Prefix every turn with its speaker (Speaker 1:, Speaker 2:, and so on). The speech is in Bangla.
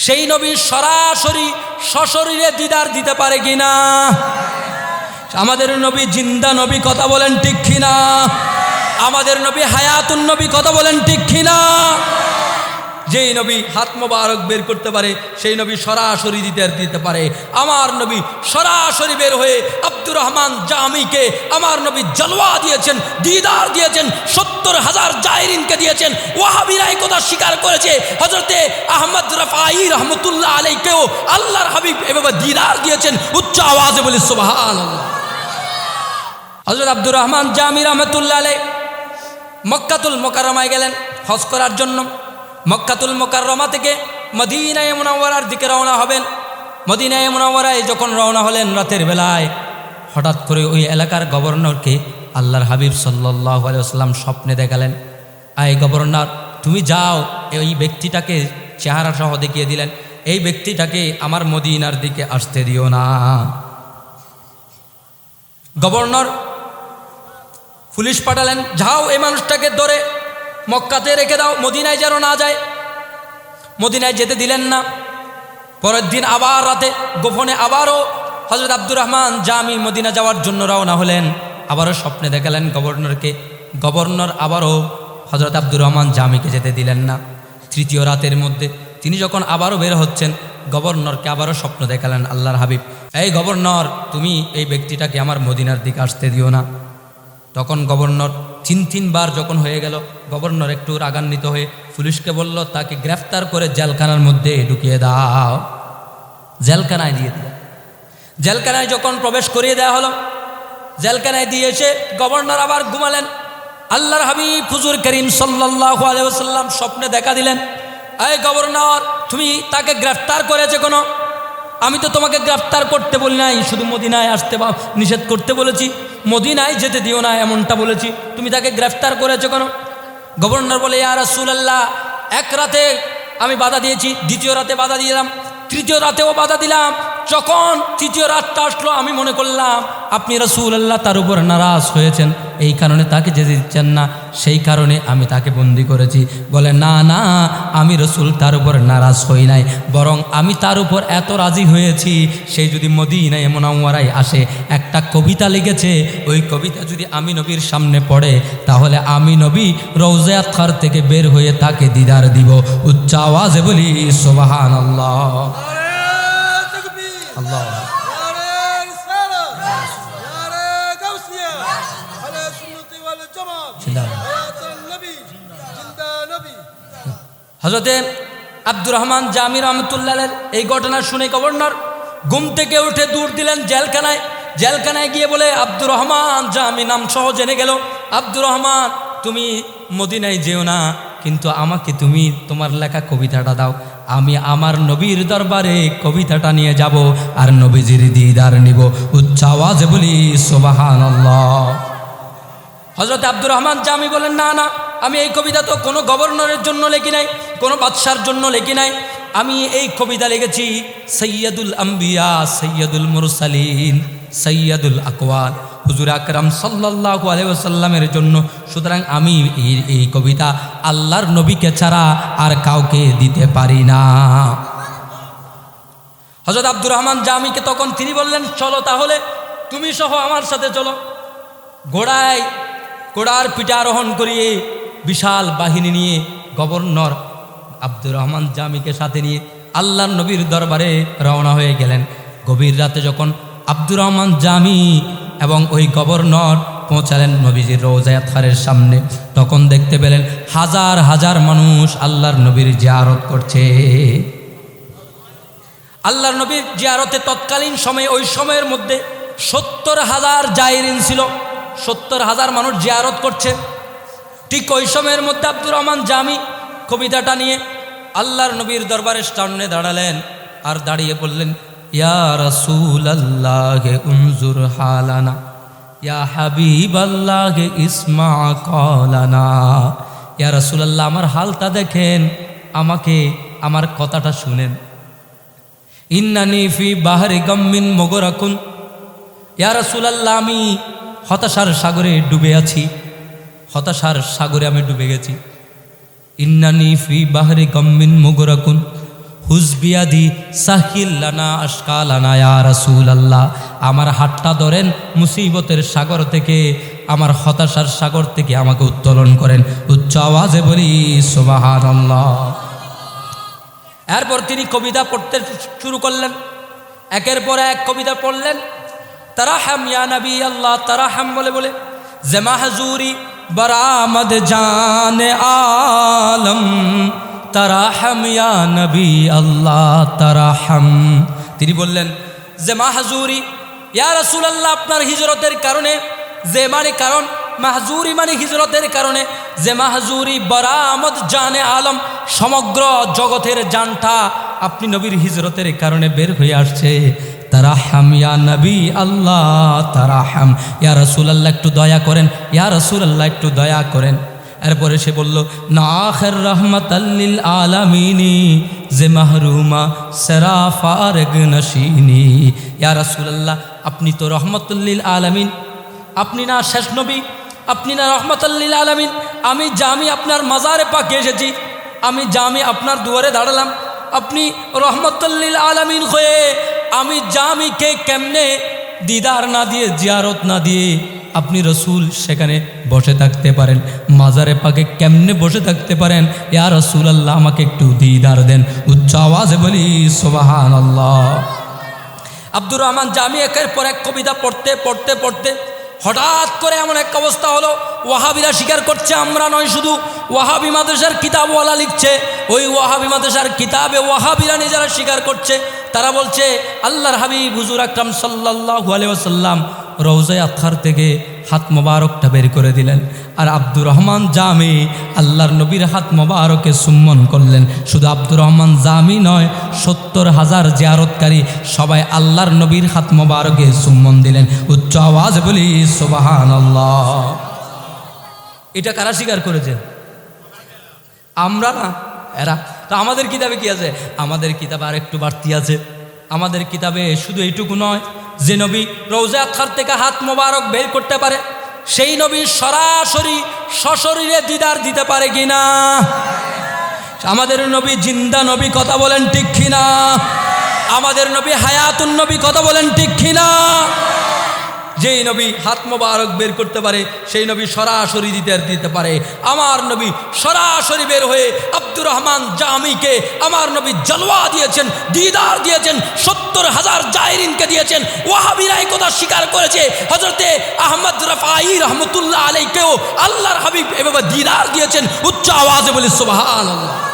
Speaker 1: সেই নবী সরাসরি সশরীরে দিদার দিতে পারে কিনা? আমাদের নবী জিন্দা নবী কথা বলেন ঠিক কিনা? আমাদের নবী হায়াতুন নবী কথা বলেন ঠিক কিনা? যেই নবী হাত মোবারক বের করতে পারে, সেই নবী সরাসরি দিতে দিতে পারে। আমার নবী সরাসরি বের হয়ে আব্দুর রহমান জামিকে, আমার নবী জলওয়া দিয়েছেন, দিদার দিয়েছেন, সত্তর হাজার জায়রিনকে দিয়েছেন ওয়াহাবিরাই কথা স্বীকার করেছে। হজরতে আহমদ রফাই রহমতুল্লাহ আলাইকেও আল্লাহর হাবিব এভাবে দিদার দিয়েছেন, উচ্চ আওয়াজে বলি সুবাহান হজরত আব্দুর রহমান জামি রহমতুল্লাহ আলাই মক্কাতুল মোকারমায় গেলেন হজ করার জন্য। মক্কাতুল মোকাররমা থেকে মদিনায় মুনাওয়ারার দিকে রওনা হবেন। মদিনায় মুনাওয়ারায় যখন রওনা হলেন রাতের বেলায়, হঠাৎ করে ওই এলাকার গভর্নরকে আল্লাহর হাবিব সাল্লাহ আলাইসাল্লাম স্বপ্নে দেখালেন। আয় গভর্নর, তুমি যাও। এই ব্যক্তিটাকে চেহারা সহ দেখিয়ে দিলেন। এই ব্যক্তিটাকে আমার মদিনার দিকে আসতে দিও না। গভর্নর পুলিশ পাঠালেন, যাও এই মানুষটাকে ধরে। মক্কাতে রেখে দাও, মদিনায় যেন না যায়। মদিনায় যেতে দিলেন না। পরের দিন আবার রাতে গোপনে আবারও হজরত আব্দুর রহমান জামি মদিনা যাওয়ার জন্য রওনা হলেন। আবারও স্বপ্নে দেখালেন গভর্নরকে। গভর্নর আবারও হজরত আব্দুর রহমান জামিকে যেতে দিলেন না। তৃতীয় রাতের মধ্যে তিনি যখন আবারও বের হচ্ছেন, গভর্নরকে আবারও স্বপ্ন দেখালেন আল্লাহর হাবিব, এই গভর্নর, তুমি এই ব্যক্তিটাকে আমার মদিনার দিকে আসতে দিও না। তখন গভর্নর তিন তিনবার যখন হয়ে গেল, গভর্নর একটু রাগান্বিত হয়ে পুলিশকে বলল, তাকে গ্রেফতার করে জেলখানার মধ্যে ঢুকিয়ে দাও। জেলখানায় দিয়ে দিল। জেলখানায় যখন প্রবেশ করিয়ে দেওয়া হলো, জেলখানায় দিয়ে এসে গভর্নর আবার ঘুমালেন। আল্লাহর হাবিব হুজুর করিম সাল্লাহ আলহাম স্বপ্নে দেখা দিলেন, এই গভর্নর, তুমি তাকে গ্রেফতার করেছে কোনো? আমি তো তোমাকে গ্রেফতার করতে বলি নাই, শুধু মদিনায় আসতে বা নিষেধ করতে বলেছি। মদিনায় যেতে দিও না, এমনটা বলেছি। তুমি তাকে গ্রেফতার করেছ কেন? গভর্নর বলে, ইয়া রাসুলাল্লাহ, এক রাতে আমি বাধা দিয়েছি, দ্বিতীয় রাতে বাধা দিয়ে দিলাম, তৃতীয় রাতেও বাধা দিলাম যখন তৃতীয় রাতটা আসলো, আমি মনে করলাম, আপনি রসুল আল্লাহ তার উপর নারাজ হয়েছেন। এই কারণে তাকে যেতে দিচ্ছেন না। সেই কারণে আমি তাকে বন্দি করেছি। বলে, না না, আমি রসুল তার উপর নারাজ হই নাই। বরং আমি তার উপর এত রাজি হয়েছি সেই যদি মোদী মদিনায় মোনাওয়ারাই আসে, একটা কবিতা লিখেছে, ওই কবিতা যদি আমি নবীর সামনে পড়ে, তাহলে আমি নবী রৌজে আখার থেকে বের হয়ে তাকে দিদার দিব। উচ্চ আওয়াজে বলি সোবাহান আল্লাহ আল্লাহ। হজরতে আব্দুর রহমান জামির রহমতুল্লাহ এই ঘটনা শুনে গভর্নর ঘুম থেকে উঠে দূর দিলেন জেলখানায়। জেলখানায় গিয়ে বলে, আব্দুর রহমান জামি নাম সহ জেনে গেল, আব্দুর রহমান, তুমি মদিনায় যেও না, কিন্তু আমাকে তুমি তোমার লেখা কবিতাটা দাও। আমি আমার নবীর দরবারে কবিতাটা নিয়ে যাব আর নবীজির দিদার নিব উচ্চ আওয়াজে বলি সোবাহান হজরত আব্দুর রহমান জামি বলেন, না না, আমি এই কবিতা তো কোনো গভর্নরের জন্য লেখি নাই, কোনো বাদশার জন্য লেখি নাই। আমি এই কবিতা লিখেছি, সৈয়দুল আম্বিয়া, সৈয়দুল মুরসালিন, সৈয়দুল আকওয়াল। হুজুর আকরাম সাল্লাহ আলহামের জন্য, সুতরাং আমি এই এই কবিতা আল্লাহর নবীকে ছাড়া আর কাউকে দিতে পারি না। হজরত আব্দুর রহমান জামিকে তখন তিনি বললেন, চলো তাহলে, তুমি সহ আমার সাথে চলো। ঘোড়ায় ঘোড়ার পিঠে আরোহণ করিয়ে বিশাল বাহিনী নিয়ে গভর্নর আব্দুর রহমান জামিকে সাথে নিয়ে আল্লাহর নবীর দরবারে রওনা হয়ে গেলেন। গভীর রাতে যখন আব্দুর রহমান জামি এবং ওই গভর্নর পৌঁছালেন নবীজির রোজায়াথারের সামনে। তখন দেখতে পেলেন হাজার হাজার মানুষ আল্লাহর নবীর জিয়ারত করছে। আল্লাহর নবীর জিয়ারতে তৎকালীন সময়ে, ওই সময়ের মধ্যে সত্তর হাজার জায়রিন ছিল। সত্তর হাজার মানুষ জিয়ারত করছে। ঠিক ওই সময়ের মধ্যে আব্দুর রহমান জামি কবিতাটা নিয়ে আল্লাহর নবীর দরবারের সামনে দাঁড়ালেন আর দাঁড়িয়ে বললেন ইয়া রসুল আল্লাহ উনজুর হালানা ইয়া হাবিব আল্লাহ ইসমা কলানা ইয়া রসুল আল্লাহ আমার হালটা দেখেন, আমাকে আমার কথাটা শুনেন। ইন্নানি ফি বাহারে গম্মিন মগরাকুন। ইয়া রসুলাল্লাহ আমি হতাশার সাগরে ডুবে আছি। হতাশার সাগরে আমি ডুবে গেছি। ইন্নানি ফি বাহারে গম্মিন মগরাকুন। হুজবিয়াদি সাহিল্লানা আশকালানা ইয়া রাসূল আল্লাহ আমার হাতটা ধরেন মুসিবতের সাগর থেকে, আমার হতাশার সাগর থেকে আমাকে উত্তোলন করেন। উচ্চ আওয়াজে বলি, সুবহানাল্লাহ। এরপর তিনি কবিতা পড়তে শুরু করলেন। একের পর এক কবিতা পড়লেন। তারা হাম ইয়া নবী আল্লাহ তারা হাম বলে বলে জমা হাজুরি বরামদ জানে আলম তারা হাম ইয়া নবী আল্লাহ তারা হাম তিনি বললেন, যে মাহাজুরি, ইয়া রসুল আল্লাহ আপনার হিজরতের কারণে, যে মানে কারণ, মাহজুরি মানে হিজরতের কারণে, যে মাহজুরি বরামদ জানে আলম, সমগ্র জগতের জানটা আপনি নবীর হিজরতের কারণে বের হয়ে আসছে। তারা হাম ইয়া নবী আল্লাহ তারা হাম ইয়া রসুল আল্লাহ একটু দয়া করেন, ইয়া রসুল আল্লাহ একটু দয়া করেন। এরপরে সে বলল নাখের রহমত আল্লিল আলামিনী, যে মাহরুমা সেরা ফারেগ নশিনী ইয়া রাসূলুল্লাহ, আপনি তো রহমতুল্লিল আলামিন। আপনি না শেষ নবী, আপনি না রহমতুল্লিল আলামিন। আমি জামি আপনার মাজারে পাকে এসেছি। আমি জামি আপনার দুয়ারে দাঁড়ালাম। আপনি রহমতুল্লিল আলামিন হয়ে আমি জামিকে কেমনে দিদার না দিয়ে, জিয়ারত না দিয়ে আপনি রসুল সেখানে বসে থাকতে পারেন। মাজারে পাকে কেমনে বসে থাকতে পারেন? ইয়া রসুল আল্লাহ আমাকে একটু দিদার দেন। উচ্চ আওয়াজে বলি সোবাহান আল্লাহ আব্দুর রহমান জামি একের পর এক কবিতা পড়তে পড়তে পড়তে হঠাৎ করে এমন এক অবস্থা হলো, ওয়াহাবিরা স্বীকার করছে, আমরা নয় শুধু ওয়াহাবি মাদ্রাসার কিতাবওয়ালা লিখছে। ওই ওয়াহাবি মাদ্রাসার কিতাবে ওয়াহাবিরা নিজেরা স্বীকার করছে। তারা বলছে, আল্লাহর হাবিব হুজুর আকরাম সাল্লাহ আলিয়াসাল্লাম রৌজায় আখার থেকে হাত মোবারকটা বের করে দিলেন। আর আব্দুর রহমান জামি আল্লাহর নবীর হাত মোবারকে সুম্মন করলেন। শুধু আব্দুর রহমান জামি নয়, সত্তর হাজার জিয়ারতকারী সবাই আল্লাহর নবীর হাত মোবারকে সুম্মন দিলেন। উচ্চ আওয়াজ বলি সোবাহান আল্লাহ এটা কারা স্বীকার করেছে? আমরা না? এরা? তো আমাদের কিতাবে কি আছে? আমাদের কিতাবে আর একটু বাড়তি আছে। আমাদের কিতাবে শুধু এইটুকু নয় যে নবী রৌজা আখার থেকে হাত মোবারক বের করতে পারে, সেই নবী সরাসরি সশরীরে দিদার দিতে পারে কিনা? আমাদের নবী জিন্দা নবী কথা বলেন ঠিক কিনা? আমাদের নবী হায়াতুন নবী কথা বলেন ঠিক কিনা? যেই নবী হাত মোবারক বের করতে পারে, সেই নবী সরাসরি দিতে দিতে পারে। আমার নবী সরাসরি বের হয়ে আব্দুর রহমান জামিকে, আমার নবী জলওয়া দিয়েছেন, দিদার দিয়েছেন, সত্তর হাজার জায়রিনকে দিয়েছেন, ওয়াহাবিরাই কথা স্বীকার করেছে। হজরতে আহমদ রফাই রহমতুল্লাহ আলাইকেও আল্লাহর হাবিব এভাবে দিদার দিয়েছেন, উচ্চ আওয়াজে বলি সুবাহ আল্লাহ